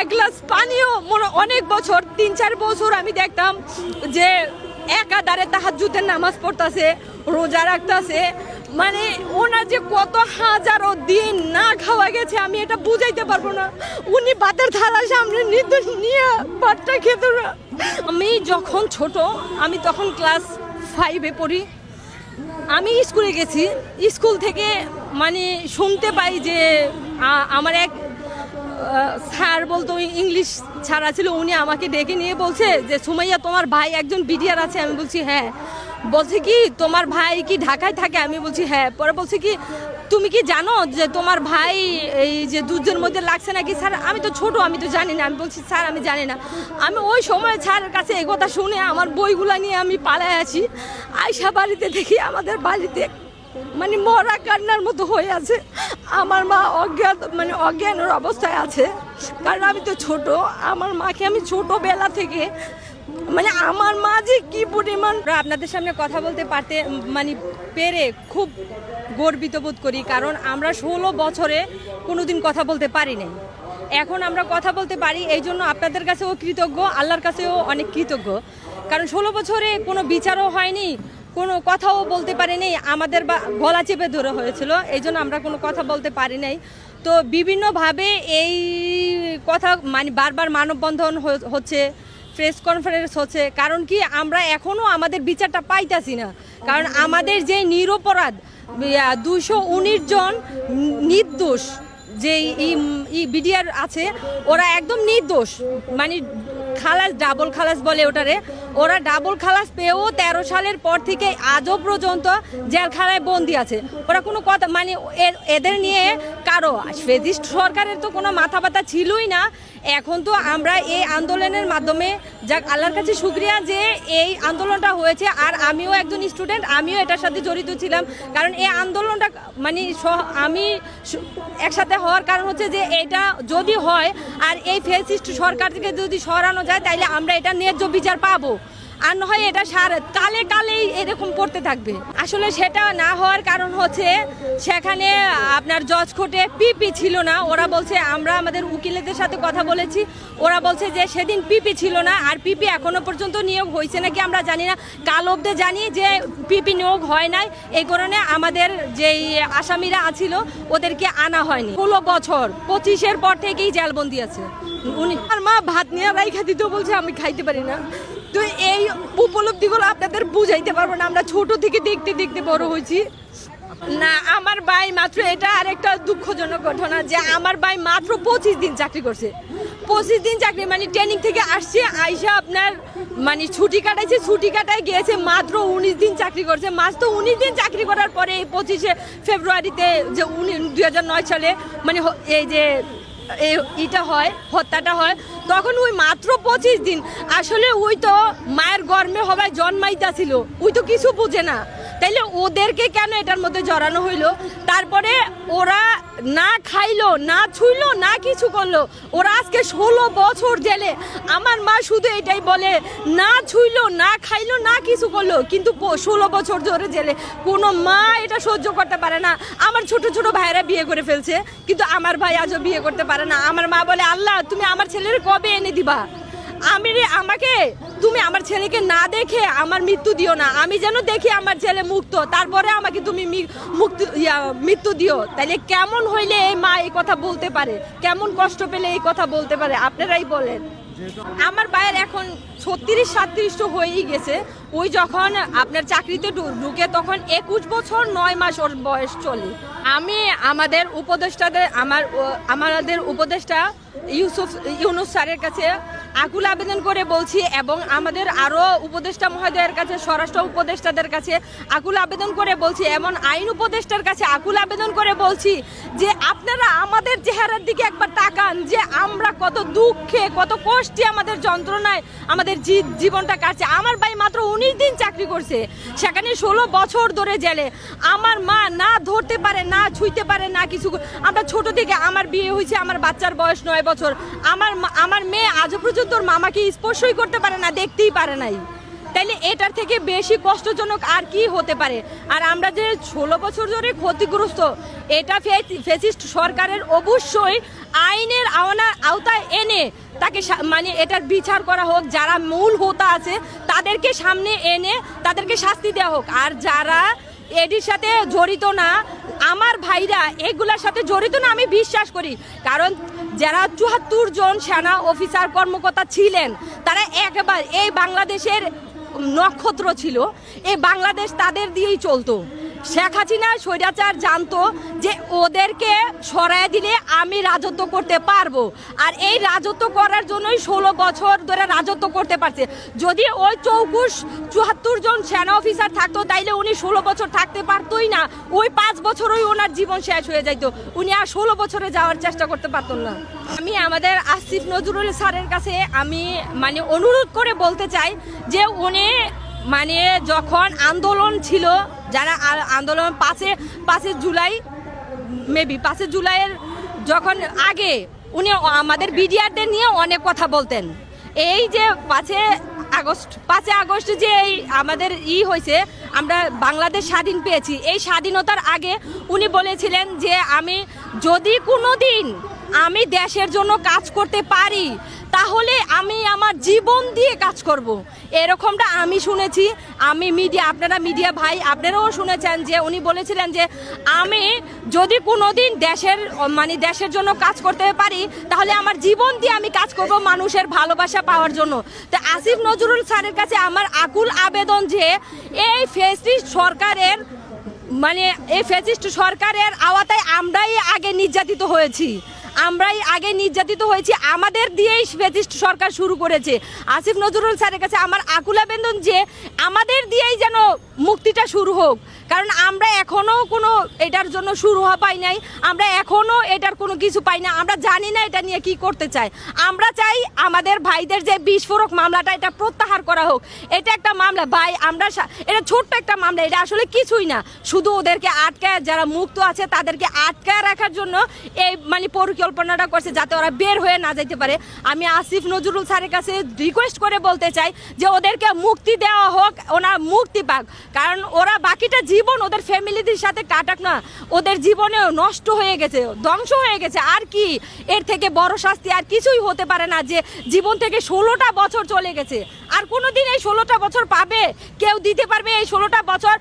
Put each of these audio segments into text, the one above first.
এক গ্লাস পানিও অনেক বছর, তিন, চার বছর আমি দেখতাম যে একাধারে তাহাজ্জুদের নামাজ পড়তাছে, রোজা রাখতাছে। মানে ওনার যে কত হাজারো দিন না খাওয়া গেছে, আমি এটা বুঝাইতে পারব না। উনি ভাতের থালা সামনে নির্দোষ, নিয়ে ভাতটা খেত না। আমি যখন ছোট, আমি তখন ক্লাস ফাইভে পড়ি। আমি স্কুলে গেছি, স্কুল থেকে মানে শুনতে পাই যে আমার এক স্যার বলতো ইংলিশ ছাড়া ছিল, উনি আমাকে ডেকে নিয়ে বলছে যে, সুমাইয়া, তোমার ভাই একজন বিডিআর আছে। আমি বলছি হ্যাঁ। বলছে কি, তোমার ভাই কি ঢাকায় থাকে? আমি বলছি হ্যাঁ। পরে বলছে কি, তুমি কি জানো যে, তোমার ভাই এই যে দুধের মধ্যে লাগছে নাকি? স্যার, আমি তো ছোট, আমি তো জানি না। আমি বলছি, স্যার, আমি জানি না। আমি ওই সময় স্যারের কাছে এই কথা শুনে আমার বইগুলা নিয়ে আমি পালায় আছি। আয়সা বাড়িতে দেখি আমাদের বাড়িতে মানে মরা কান্নার মতো হয়ে আছে। আমার মা অজ্ঞাত মানে অজ্ঞানের অবস্থায় আছে। কারণ আমি তো ছোট, আমার মাকে আমি ছোটবেলা থেকে মানে আমার মা যে কি পরিমাণ আপনাদের সামনে কথা বলতে পারতে মানে পেরে খুব গর্বিত বোধ করি, কারণ আমরা ষোলো বছরে কোনোদিন কথা বলতে পারি নাই। এখন আমরা কথা বলতে পারি, এই জন্য আপনাদের কাছেও কৃতজ্ঞ, আল্লাহর কাছেও অনেক কৃতজ্ঞ। কারণ ষোলো বছরে কোনো বিচারও হয়নি কোনো কথাও বলতে পারিনি আমাদের বা গলা চেপে ধরে হয়েছিল, এই জন্য আমরা কোনো কথা বলতে পারি নাই। তো বিভিন্নভাবে এই কথা মানে বারবার মানববন্ধন হচ্ছে প্রেস কনফারেন্স হচ্ছে। কারণ কি, আমরা এখনও আমাদের বিচারটা পাইতাছি না। কারণ আমাদের যে নিরপরাধ দুশো উনিশ জন নির্দোষ যে ই বিডিআর আছে, ওরা একদম নির্দোষ। মানে খালাস, ডাবল খালাস বলে ওটারে। ওরা ডাবল খালাস পেয়েও তেরো সালের পর থেকে আজও পর্যন্ত জেলখানায় বন্দি আছে। ওরা কোনো কথা মানে এদের নিয়ে কারও ফেজিস্ট সরকারের তো কোনো মাথা ব্যথা ছিলই না। এখন তো আমরা এই আন্দোলনের মাধ্যমে যাক, আল্লাহর কাছে শুক্রিয়া যে এই আন্দোলনটা হয়েছে, আর আমিও একজন স্টুডেন্ট, আমিও এটার সাথে জড়িত ছিলাম। কারণ এই আন্দোলনটা মানে আমি একসাথে হওয়ার কারণ হচ্ছে যে এটা যদি হয়, আর এই ফেসিস্ট সরকার থেকে যদি সরানো যায় তাহলে আমরা এটা ন্যায্য বিচার পাবো। আর নয় এটা সার, কালে কালেই এরকম পড়তে থাকবে। আসলে সেটা না হওয়ার কারণ হচ্ছে সেখানে আপনার জজ কোর্টে পিপি ছিল না। ওরা বলছে, আমরা আমাদের উকিলেদের সাথে কথা বলেছি। ওরা বলছে যে সেদিন পিপি ছিল না, আর পিপি এখনও পর্যন্ত নিয়োগ হয়েছে নাকি আমরা জানি না। কাল অব্দে জানি যে পিপি নিয়োগ হয় নাই। এই কারণে আমাদের যেই আসামিরা আছিল, ওদেরকে আনা হয়নি। ষোলো বছর, পঁচিশের পর থেকেই জেলবন্দি আছে। উনি আর মা ভাত নিয়ে রাইখা দিতে বলছে, আমি খাইতে পারি না। তো উপলব্ধিগুলো আপনাদের বুঝাইতে পারব না। আমরা ছোট থেকে দেখতে দেখতে বড় হয়েছি। না, আমার ভাই মাত্র এটা আর একটা দুঃখজনক ঘটনা যে আমার ভাই মাত্র পঁচিশ দিন চাকরি করছে। পঁচিশ দিন চাকরি মানে ট্রেনিং থেকে আসছে, আইসা আপনার মানে ছুটি কাটাইছে, ছুটি কাটায় গিয়েছে, মাত্র উনিশ দিন চাকরি করছে। মাত্র উনিশ দিন চাকরি করার পরে এই পঁচিশে ফেব্রুয়ারিতে যে উনি দুই হাজার নয় সালে মানে এই যে এই ইটা হয়, হত্যাটা হয়, তখন ওই মাত্র পঁচিশ দিন। আসলে ওই তো মায়ের গর্মে হবায় জন্মাইতাছিল, ওই তো কিছু বুঝে না। তাইলে ওদেরকে কেন এটার মধ্যে জড়ানো হইল? তারপরে ওরা না খাইলো, না ছুইলো, না কিছু করল। ওরা আজকে ষোলো বছর জেলে। আমার মা শুধু এটাই বলে, না ছুইলো, না খাইলো, না কিছু করল, কিন্তু ষোলো বছর ধরে জেলে। কোনো মা এটা সহ্য করতে পারে না। আমার ছোট ছোট ভাইরা বিয়ে করে ফেলছে, কিন্তু আমার ভাই আজও বিয়ে করতে পারে না। আমার মা বলে, আল্লাহ, তুমি আমার ছেলের কবে এনে দিবা? আমি রে, আমাকে? তুমি আমার ছেলেকে না দেখে আমার মৃত্যু দিও না। আমি যেন দেখি আমার ছেলে মুক্ত, তারপরে আমাকে তুমি মুক্তি মৃত্যু দিও। তাইলে কেমন হইলে এই মা এই কথা বলতে পারে? কেমন কষ্ট পেলে এই কথা বলতে পারে? আপনারাই বলেন। আমার ভাইয়ের এখন ছত্রিশ, সাতত্রিশ তো হয়েই গেছে। ওই যখন আপনার চাকরিতে ঢুকে তখন একুশ বছর নয় মাস ওর বয়স চলে। আমি আমাদের উপদেষ্টাদের, আমার আমাদের উপদেষ্টা ইউসুফ, ইউনুস স্যারের কাছে আকুল আবেদন করে বলছি এবং আমাদের আরও উপদেষ্টা মহোদয়ের কাছে, স্বরাষ্ট্র উপদেষ্টাদের কাছে আকুল আবেদন করে বলছি, এমন আইন উপদেষ্টার কাছে আকুল আবেদন করে বলছি যে আপনারা আমাদের চেহারার দিকে একবার তাকান যে আমরা কত দুঃখে, কত কষ্টে আমাদের যন্ত্রণায় আমাদের জীবনটা কাটছে। আমার ভাই মাত্র উনিশ দিন চাকরি করছে, সেখানে ষোলো বছর ধরে জেলে। আমার মা না ধরতে পারে, না ছুঁইতে পারে, না কিছু আমরা ছোট থেকে আমার বিয়ে হয়েছে, আমার বাচ্চার বয়স নয় বছর। আমার আমার মেয়ে আজও পর্যন্ত ওর মামাকে স্পর্শই করতে পারে না, দেখতেই পারে নাই। তাইলে এটার থেকে বেশি কষ্টজনক আর কি হতে পারে? আর আমরা যে ষোলো বছর ধরে ক্ষতিগ্রস্ত, এটা ফেসিস্ট সরকারের অবশ্যই আইনের আওনা আওতায় এনে তাকে মানে এটার বিচার করা হোক, যারা মূল হোতা আছে, তাদেরকে সামনে এনে তাদেরকে শাস্তি দেওয়া হোক। আর যারা এটির সাথে জড়িত না আমার ভাইরা এগুলার সাথে জড়িত না, আমি বিশ্বাস করি। কারণ যারা চুয়াত্তর জন সেনা অফিসার কর্মকর্তা ছিলেন, তারা একবার এই বাংলাদেশের নক্ষত্র ছিল। এই বাংলাদেশ তাদের দিয়েই চলতো। শেখ হাসিনা স্বৈরাচার জানতো যে ওদেরকে সরায় দিলে আমি রাজত্ব করতে পারব। আর এই রাজত্ব করার জন্যই ষোলো বছর ধরে রাজত্ব করতে পারছে। যদি ওই চৌকুশ চুয়াত্তর জন সেনা অফিসার থাকতো, তাইলে উনি ষোলো বছর থাকতে পারতোই না। ওই পাঁচ বছরই ওনার জীবন শেষ হয়ে যাইতো। উনি আর ষোলো বছরে যাওয়ার চেষ্টা করতে পারতেন না। আমি আমাদের আসিফ নজরুল স্যারের কাছে আমি মানে অনুরোধ করে বলতে চাই যে উনি মানে যখন আন্দোলন ছিল, যারা আন্দোলন পাঁচে পাঁচে জুলাই মেবি পাঁচে জুলাইয়ের যখন আগে, উনি আমাদের বিডিআরদের নিয়ে অনেক কথা বলতেন। এই যে পাঁচে আগস্ট পাঁচে আগস্ট যে এই আমাদের ই হয়েছে, আমরা বাংলাদেশ স্বাধীন পেয়েছি। এই স্বাধীনতার আগে উনি বলেছিলেন যে আমি যদি কোনো দিন আমি দেশের জন্য কাজ করতে পারি তাহলে আমি আমার জীবন দিয়ে কাজ করব। এরকমটা আমি শুনেছি। আমি মিডিয়া, আপনারা মিডিয়া ভাই, আপনারাও শুনেছেন যে উনি বলেছিলেন যে আমি যদি কোনো দিন দেশের মানে দেশের জন্য কাজ করতে পারি, তাহলে আমার জীবন দিয়ে আমি কাজ করব মানুষের ভালোবাসা পাওয়ার জন্য। তো আসিফ নজরুল স্যারের কাছে আমার আকুল আবেদন যে এই ফেসিস্ট সরকারের মানে এই ফেসিস্ট সরকারের আওয়াতায় আমরাই আগে নির্যাতিত হয়েছি। আমরাই আগে নির্যাতিত হয়েছি, আমাদের দিয়েই ফ্যাসিস্ট সরকার শুরু করেছে। আসিফ নজরুল স্যারের কাছে আমার আকুল আবেদন যে, আমাদের দিয়েই যেন মুক্তিটা শুরু হোক। কারণ আমরা এখনও কোনো এটার জন্য শুরু হওয়া পাই নাই, আমরা এখনও এটার কোনো কিছু পাই না, আমরা জানি না এটা নিয়ে কি করতে চাই আমরা চাই আমাদের ভাইদের যে বিস্ফোরক মামলাটা, এটা প্রত্যাহার করা হোক। এটা একটা মামলা, ভাই, আমরা এটা ছোট্ট একটা মামলা, এটা আসলে কিছুই না। শুধু ওদেরকে আটকায়, যারা মুক্ত আছে, তাদেরকে আটকায় রাখার জন্য এই মানে পরিকল্পনাটা করছে যাতে ওরা বের হয়ে না যেতে পারে। আমি আসিফ নজরুল স্যারের কাছে রিকোয়েস্ট করে বলতে চাই যে ওদেরকে মুক্তি দেওয়া হোক, ওনার মুক্তি পাক। কারণ ওরা বাকিটা জীবন ওদের ফ্যামিলিদের সাথে কাটাক না। ওদের জীবনেও নষ্ট হয়ে গেছে, ধ্বংস হয়ে গেছে। আর কি? এর থেকে বড় শাস্তি আর কিছুই হতে পারে না যে জীবন থেকে ষোলোটা বছর চলে গেছে। আর কোনোদিন এই ষোলোটা বছর পাবে? কেউ দিতে পারবে এই ষোলোটা বছর?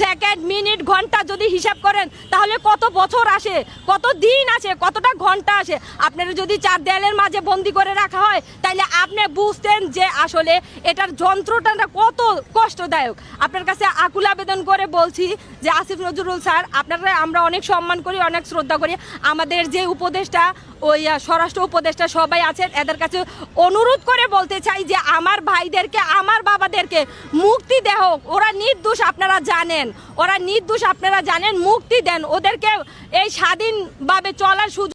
সেকেন্ড মিনিট ঘণ্টা যদি হিসাব করেন, তাহলে কত বছর আসে? কত দিন আসে? কতটা ঘণ্টা আসে। আপনারা যদি চার দেয়ালের মাঝে বন্দি করে রাখা হয় তাহলে আপনি বুঝতেন যে আসলে এটার যন্ত্রটা কত কষ্টদায়ক। আপনার কাছে আকুল আবেদন করে বলছি যে আসিফ নজরুল স্যার, আপনারা, আমরা অনেক সম্মান করি, অনেক শ্রদ্ধা করি। আমাদের যে উপদেশটা ওই স্বরাষ্ট্র উপদেষ্টা সবাই আছেন, এদের কাছে অনুরোধ করে বলতে চাই যে আমার ভাইদেরকে, আমার বাবাদেরকে মুক্তি দেহ। ওরা নির্দোষ, আপনারা জানেন। ওরা নির্দোষ, আপনারা জানেন, মুক্তি দেন। ওদেরকে এই স্বাধীনভাবে চলার সুযোগ